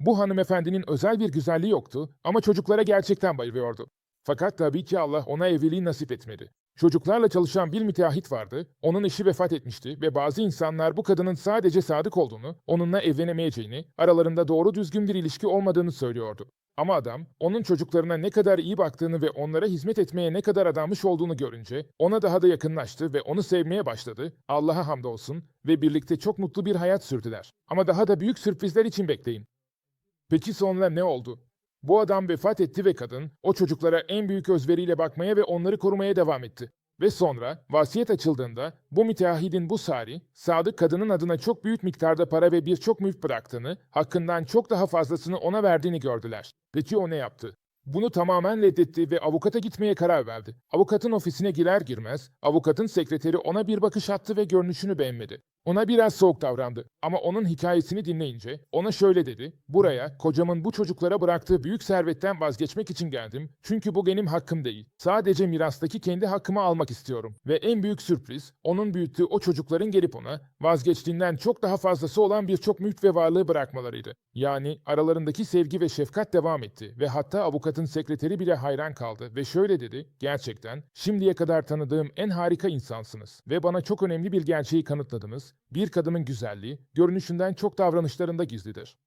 Bu hanımefendinin özel bir güzelliği yoktu ama çocuklara gerçekten bayılıyordu. Fakat tabii ki Allah ona evliliği nasip etmedi. Çocuklarla çalışan bir müteahhit vardı, onun eşi vefat etmişti ve bazı insanlar bu kadının sadece sadık olduğunu, onunla evlenemeyeceğini, aralarında doğru düzgün bir ilişki olmadığını söylüyordu. Ama adam, onun çocuklarına ne kadar iyi baktığını ve onlara hizmet etmeye ne kadar adanmış olduğunu görünce, ona daha da yakınlaştı ve onu sevmeye başladı, Allah'a hamdolsun ve birlikte çok mutlu bir hayat sürdüler. Ama daha da büyük sürprizler için bekleyin. Peki sonra ne oldu? Bu adam vefat etti ve kadın, o çocuklara en büyük özveriyle bakmaya ve onları korumaya devam etti. Ve sonra vasiyet açıldığında bu müteahhidin bu sari, sadık kadının adına çok büyük miktarda para ve birçok mülk bıraktığını, hakkından çok daha fazlasını ona verdiğini gördüler. Peki o ne yaptı? Bunu tamamen reddetti ve avukata gitmeye karar verdi. Avukatın ofisine girer girmez, avukatın sekreteri ona bir bakış attı ve görünüşünü beğenmedi. Ona biraz soğuk davrandı ama onun hikayesini dinleyince ona şöyle dedi. Buraya kocamın bu çocuklara bıraktığı büyük servetten vazgeçmek için geldim. Çünkü bu benim hakkım değil. Sadece mirastaki kendi hakkımı almak istiyorum. Ve en büyük sürpriz onun büyüttüğü o çocukların gelip ona vazgeçtiğinden çok daha fazlası olan birçok mülk ve varlığı bırakmalarıydı. Yani aralarındaki sevgi ve şefkat devam etti ve hatta avukatın sekreteri bile hayran kaldı ve şöyle dedi. Gerçekten şimdiye kadar tanıdığım en harika insansınız ve bana çok önemli bir gerçeği kanıtladınız. Bir kadının güzelliği, görünüşünden çok davranışlarında gizlidir.